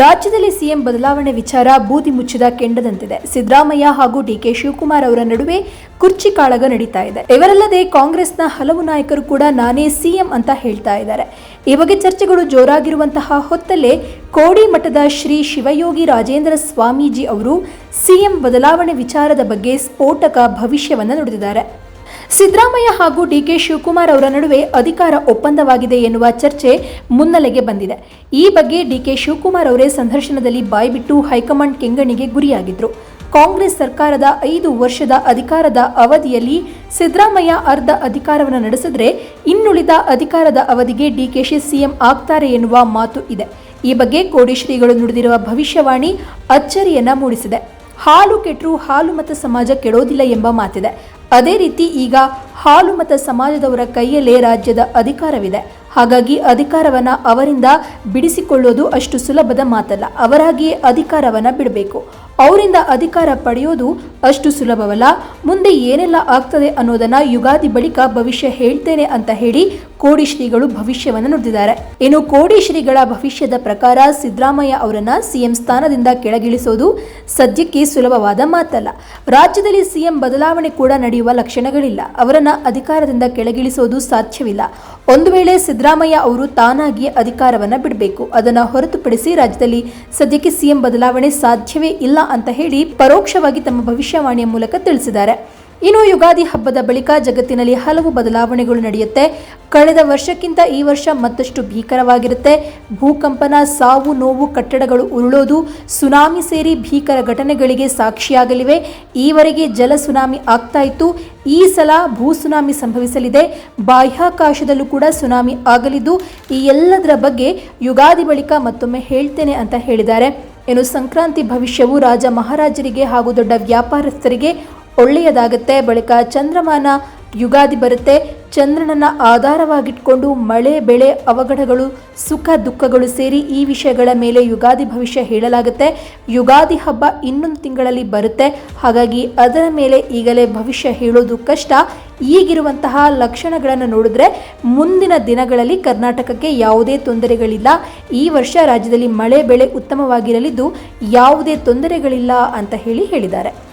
ರಾಜ್ಯದಲ್ಲಿ ಸಿಎಂ ಬದಲಾವಣೆ ವಿಚಾರ ಬೂದಿ ಮುಚ್ಚಿದ ಕೆಂಡದಂತಿದೆ. ಸಿದ್ದರಾಮಯ್ಯ ಹಾಗೂ ಡಿಕೆ ಶಿವಕುಮಾರ್ ಅವರ ನಡುವೆ ಕುರ್ಚಿ ಕಾಳಗ ನಡೀತಾ ಇದೆ. ಇವರಲ್ಲದೆ ಕಾಂಗ್ರೆಸ್ನ ಹಲವು ನಾಯಕರು ಕೂಡ ನಾನೇ ಸಿಎಂ ಅಂತ ಹೇಳ್ತಾ ಇದ್ದಾರೆ. ಈ ಬಗ್ಗೆ ಚರ್ಚೆಗಳು ಜೋರಾಗಿರುವಂತಹ ಹೊತ್ತಲ್ಲೇ ಕೋಡಿ ಮಠದ ಶ್ರೀ ಶಿವಯೋಗಿ ರಾಜೇಂದ್ರ ಸ್ವಾಮೀಜಿ ಅವರು ಸಿಎಂ ಬದಲಾವಣೆ ವಿಚಾರದ ಬಗ್ಗೆ ಸ್ಫೋಟಕ ಭವಿಷ್ಯವನ್ನು ನುಡಿದಿದ್ದಾರೆ. ಸಿದ್ದರಾಮಯ್ಯ ಹಾಗೂ ಡಿಕೆ ಶಿವಕುಮಾರ್ ಅವರ ನಡುವೆ ಅಧಿಕಾರ ಒಪ್ಪಂದವಾಗಿದೆ ಎನ್ನುವ ಚರ್ಚೆ ಮುನ್ನೆಲೆಗೆ ಬಂದಿದೆ. ಈ ಬಗ್ಗೆ ಡಿಕೆ ಶಿವಕುಮಾರ್ ಅವರೇ ಸಂದರ್ಶನದಲ್ಲಿ ಬಾಯ್ಬಿಟ್ಟು ಹೈಕಮಾಂಡ್ ಕೆಂಗಣಿಗೆ ಗುರಿಯಾಗಿದ್ರು. ಕಾಂಗ್ರೆಸ್ ಸರ್ಕಾರದ ಐದು ವರ್ಷದ ಅಧಿಕಾರದ ಅವಧಿಯಲ್ಲಿ ಸಿದ್ದರಾಮಯ್ಯ ಅರ್ಧ ಅಧಿಕಾರವನ್ನು ನಡೆಸಿದ್ರೆ ಇನ್ನುಳಿದ ಅಧಿಕಾರದ ಅವಧಿಗೆ ಡಿಕೆಶಿ ಸಿಎಂ ಆಗ್ತಾರೆ ಎನ್ನುವ ಮಾತು ಇದೆ. ಈ ಬಗ್ಗೆ ಕೋಡಿ ಶ್ರೀಗಳು ನುಡಿದಿರುವ ಭವಿಷ್ಯವಾಣಿ ಅಚ್ಚರಿಯನ್ನ ಮೂಡಿಸಿದೆ. ಹಾಲು ಕೆಟ್ಟರೂ ಹಾಲು ಮತ ಸಮಾಜ ಕೆಡೋದಿಲ್ಲ ಎಂಬ ಮಾತಿದೆ. ಅದೇ ರೀತಿ ಈಗ ಹಾಲು ಮತ ಸಮಾಜದವರ ಕೈಯಲ್ಲೇ ರಾಜ್ಯದ ಅಧಿಕಾರವಿದೆ. ಹಾಗಾಗಿ ಅಧಿಕಾರವನ್ನ ಅವರಿಂದ ಬಿಡಿಸಿಕೊಳ್ಳೋದು ಅಷ್ಟು ಸುಲಭದ ಮಾತಲ್ಲ. ಅವರಾಗಿಯೇ ಅಧಿಕಾರವನ್ನ ಬಿಡಬೇಕು. ಅವರಿಂದ ಅಧಿಕಾರ ಪಡೆಯೋದು ಅಷ್ಟು ಸುಲಭವಲ್ಲ. ಮುಂದೆ ಏನೆಲ್ಲ ಆಗ್ತದೆ ಅನ್ನೋದನ್ನ ಯುಗಾದಿ ಬಳಿಕ ಭವಿಷ್ಯ ಹೇಳ್ತೇನೆ ಅಂತ ಹೇಳಿ ಕೋಡಿ ಶ್ರೀಗಳು ಭವಿಷ್ಯವನ್ನು ನುಡಿದಿದ್ದಾರೆ. ಇನ್ನು ಕೋಡಿ ಶ್ರೀಗಳ ಭವಿಷ್ಯದ ಪ್ರಕಾರ ಸಿದ್ದರಾಮಯ್ಯ ಅವರನ್ನ ಸಿಎಂ ಸ್ಥಾನದಿಂದ ಕೆಳಗಿಳಿಸೋದು ಸದ್ಯಕ್ಕೆ ಸುಲಭವಾದ ಮಾತಲ್ಲ. ರಾಜ್ಯದಲ್ಲಿ ಸಿಎಂ ಬದಲಾವಣೆ ಕೂಡ ನಡೆಯುವ ಲಕ್ಷಣಗಳಿಲ್ಲ. ಅವರನ್ನ ಅಧಿಕಾರದಿಂದ ಕೆಳಗಿಳಿಸೋದು ಸಾಧ್ಯವಿಲ್ಲ. ಒಂದು ವೇಳೆ ಸಿದ್ದರಾಮಯ್ಯ ಅವರು ತಾನಾಗಿ ಅಧಿಕಾರವನ್ನ ಬಿಡಬೇಕು. ಅದನ್ನು ಹೊರತುಪಡಿಸಿ ರಾಜ್ಯದಲ್ಲಿ ಸದ್ಯಕ್ಕೆ ಸಿಎಂ ಬದಲಾವಣೆ ಸಾಧ್ಯವೇ ಇಲ್ಲ ಅಂತ ಹೇಳಿ ಪರೋಕ್ಷವಾಗಿ ತಮ್ಮ ಭವಿಷ್ಯವಾಣಿಯ ಮೂಲಕ ತಿಳಿಸಿದ್ದಾರೆ. ಇನ್ನು ಯುಗಾದಿ ಹಬ್ಬದ ಬಳಿಕ ಜಗತ್ತಿನಲ್ಲಿ ಹಲವು ಬದಲಾವಣೆಗಳು ನಡೆಯುತ್ತೆ. ಕಳೆದ ವರ್ಷಕ್ಕಿಂತ ಈ ವರ್ಷ ಮತ್ತಷ್ಟು ಭೀಕರವಾಗಿರುತ್ತೆ. ಭೂಕಂಪನ, ಸಾವು ನೋವು, ಕಟ್ಟಡಗಳು ಉರುಳೋದು, ಸುನಾಮಿ ಸೇರಿ ಭೀಕರ ಘಟನೆಗಳಿಗೆ ಸಾಕ್ಷಿಯಾಗಲಿವೆ. ಈವರೆಗೆ ಜಲ ಸುನಾಮಿ ಆಗ್ತಾ ಇತ್ತು. ಈ ಸಲ ಭೂ ಸುನಾಮಿ ಸಂಭವಿಸಲಿದೆ. ಬಾಹ್ಯಾಕಾಶದಲ್ಲೂ ಕೂಡ ಸುನಾಮಿ ಆಗಲಿದ್ದು, ಈ ಎಲ್ಲದರ ಬಗ್ಗೆ ಯುಗಾದಿ ಬಳಿಕ ಮತ್ತೊಮ್ಮೆ ಹೇಳ್ತೇನೆ ಅಂತ ಹೇಳಿದ್ದಾರೆ. ಇನ್ನು ಸಂಕ್ರಾಂತಿ ಭವಿಷ್ಯವು ರಾಜ ಮಹಾರಾಜರಿಗೆ ಹಾಗೂ ದೊಡ್ಡ ವ್ಯಾಪಾರಸ್ಥರಿಗೆ ಒಳ್ಳೆಯದಾಗುತ್ತೆ. ಬಳಿಕ ಚಂದ್ರಮಾನ ಯುಗಾದಿ ಬರುತ್ತೆ. ಚಂದ್ರನನ್ನ ಆಧಾರವಾಗಿಟ್ಕೊಂಡು ಮಳೆ, ಬೆಳೆ, ಅವಘಡಗಳು, ಸುಖ, ದುಃಖಗಳು ಸೇರಿ ಈ ವಿಷಯಗಳ ಮೇಲೆ ಯುಗಾದಿ ಭವಿಷ್ಯ ಹೇಳಲಾಗುತ್ತೆ. ಯುಗಾದಿ ಹಬ್ಬ ಇನ್ನೊಂದು ತಿಂಗಳಲ್ಲಿ ಬರುತ್ತೆ. ಹಾಗಾಗಿ ಅದರ ಮೇಲೆ ಈಗಲೇ ಭವಿಷ್ಯ ಹೇಳೋದು ಕಷ್ಟ. ಈಗಿರುವಂತಹ ಲಕ್ಷಣಗಳನ್ನು ನೋಡಿದ್ರೆ ಮುಂದಿನ ದಿನಗಳಲ್ಲಿ ಕರ್ನಾಟಕಕ್ಕೆ ಯಾವುದೇ ತೊಂದರೆಗಳಿಲ್ಲ. ಈ ವರ್ಷ ರಾಜ್ಯದಲ್ಲಿ ಮಳೆ, ಬೆಳೆ ಉತ್ತಮವಾಗಿರಲಿದ್ದು ಯಾವುದೇ ತೊಂದರೆಗಳಿಲ್ಲ ಅಂತ ಹೇಳಿ ಹೇಳಿದ್ದಾರೆ.